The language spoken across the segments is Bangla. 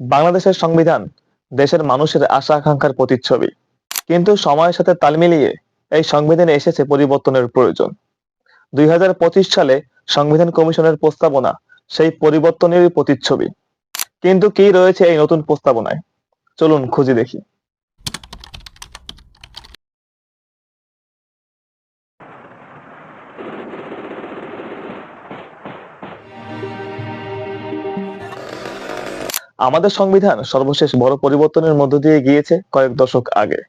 বাংলাদেশের সংবিধান দেশের মানুষের আশা আকাঙ্ক্ষার প্রতিচ্ছবি। কিন্তু সময়ের সাথে তাল মিলিয়ে এই সংবিধানে এসেছে পরিবর্তনের প্রয়োজন। দুই হাজার পঁচিশ সালে সংবিধান কমিশনের প্রস্তাবনা সেই পরিবর্তনেরই প্রতিচ্ছবি। কিন্তু কি রয়েছে এই নতুন প্রস্তাবনায়? চলুন খুঁজে দেখি। আমাদের সংবিধান সর্বশেষ বড় পরিবর্তনের মধ্য দিয়ে গিয়েছে কয়েক দশক আগে।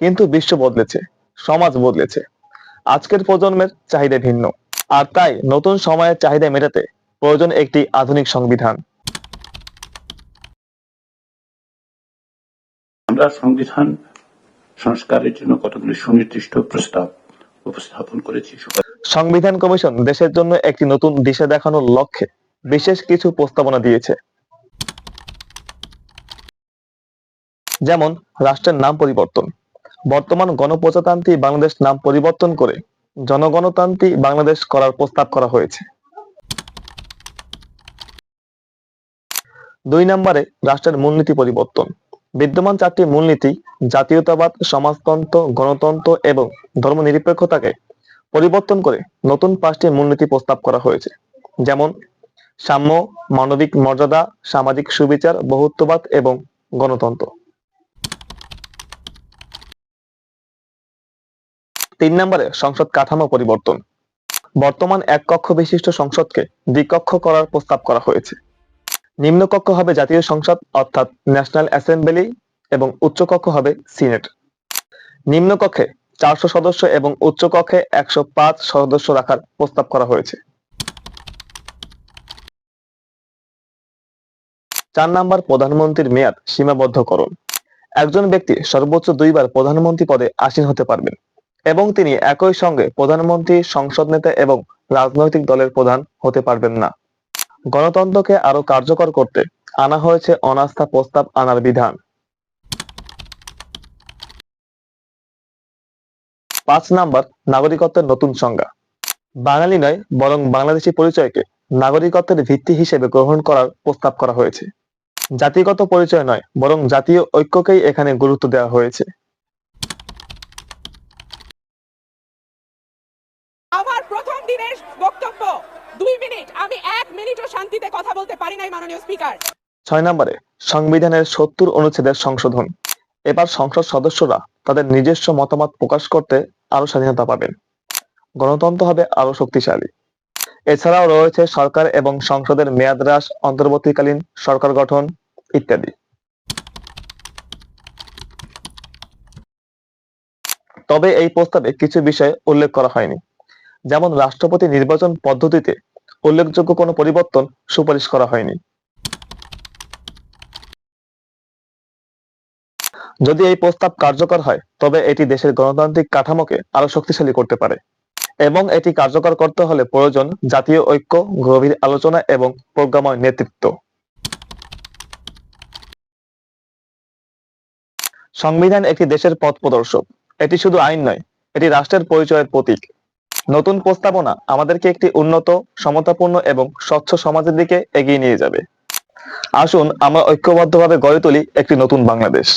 কিন্তু বিশ্ব বদলেছে সমাজ বদলেছে। আজকের প্রজন্মের চাহিদা ভিন্ন। আর তাই নতুন সময়ের চাহিদা মেটাতে প্রয়োজন একটি আধুনিক সংবিধান। আমরা সংবিধান সংস্কারের জন্য কতগুলি সুনির্দিষ্ট প্রস্তাব উপস্থাপন করেছি সংবিধান কমিশন দেশের জন্য একটি নতুন দিশা দেখানোর লক্ষ্যে বিশেষ কিছু প্রস্তাবনা দিয়েছে। যেমন রাষ্ট্রের নাম পরিবর্তন। বর্তমান গণপ্রজাতান্ত্রিক বাংলাদেশ নাম পরিবর্তন করে জনগণতান্ত্রিক বাংলাদেশ করার প্রস্তাব করা হয়েছে। দুই নম্বরে রাষ্ট্রের মূলনীতি পরিবর্তন। বিদ্যমান চারটি মূলনীতি জাতীয়তাবাদ, সমাজতন্ত্র, গণতন্ত্র এবং ধর্মনিরপেক্ষতাকে পরিবর্তন করে নতুন পাঁচটি মূলনীতি প্রস্তাব করা হয়েছে। যেমন সাম্য, মানবিক মর্যাদা, সামাজিক সুবিচার, বহুত্ববাদ এবং গণতন্ত্র। তিন নম্বরে সংসদ কাঠামো পরিবর্তন। বর্তমান এক কক্ষ বিশিষ্ট সংসদকে দ্বিকক্ষ করার প্রস্তাব করা হয়েছে। নিম্নকক্ষ হবে জাতীয় সংসদ, অর্থাৎ ন্যাশনাল অ্যাসেম্বলি, এবং উচ্চকক্ষ হবে সিনেট। নিম্নকক্ষে চারশো সদস্য এবং উচ্চকক্ষে একশো পাঁচ সদস্য রাখার প্রস্তাব করা হয়েছে। চার নাম্বার প্রধানমন্ত্রীর মেয়াদ সীমাবদ্ধকরণ। একজন ব্যক্তি সর্বোচ্চ দুইবার প্রধানমন্ত্রী পদে আসীন হতে পারবেন। এবং তিনি একই সঙ্গে প্রধানমন্ত্রী, সংসদ নেতা এবং রাজনৈতিক দলের প্রধান হতে পারবেন না। গণতন্ত্রকে আরও কার্যকর করতে আনা হয়েছে অনাস্থা প্রস্তাব আনার বিধান। পাঁচ নাম্বার, নাগরিকত্বের নতুন সংজ্ঞা। বাঙালি নয়, বরং বাংলাদেশি পরিচয়কে নাগরিকত্বের ভিত্তি হিসেবে গ্রহণ করার প্রস্তাব করা হয়েছে। জাতিগত পরিচয় নয়, বরং জাতীয় ঐক্যকেই এখানে গুরুত্ব দেওয়া হয়েছে আমার প্রথম দিনের বক্তব্য। দুই মিনিট, আমি এক মিনিটও শান্তিতে কথা বলতে পারি নাই, মাননীয় স্পিকার। ছয় নম্বরে, সংবিধানের সত্তর অনুচ্ছেদের সংশোধন। এবার সংসদ সদস্যরা তাদের নিজস্ব মতামত প্রকাশ করতে আরও স্বাধীনতা পাবেন। গণতন্ত্র হবে আরও শক্তিশালী। এছাড়াও রয়েছে সরকার এবং সংসদের মেয়াদ হ্রাস, অন্তর্বর্তীকালীন সরকার গঠন ইত্যাদি। তবে এই প্রস্তাবে কিছু বিষয় উল্লেখ করা হয়নি। যেমন রাষ্ট্রপতি নির্বাচন পদ্ধতিতে উল্লেখযোগ্য কোনো পরিবর্তন সুপারিশ করা হয়নি। যদি এই প্রস্তাব কার্যকর হয়, তবে এটি দেশের গণতান্ত্রিক কাঠামোকে আরও শক্তিশালী করতে পারে এবং এটি কার্যকর করতে হলে প্রয়োজন জাতীয় ঐক্য, গভীর আলোচনা এবং প্রজ্ঞাময় নেতৃত্ব। সংবিধান একটি দেশের পথ প্রদর্শক। এটি শুধু আইন নয়, এটি রাষ্ট্রের পরিচয়ের প্রতীক। নতুন প্রস্তাবনা আমাদেরকে একটি উন্নত, সমতাপূর্ণ এবং স্বচ্ছ সমাজের দিকে এগিয়ে নিয়ে যাবে। আসুন আমরা ঐক্যবদ্ধভাবে গড়ে তুলি একটি নতুন বাংলাদেশ।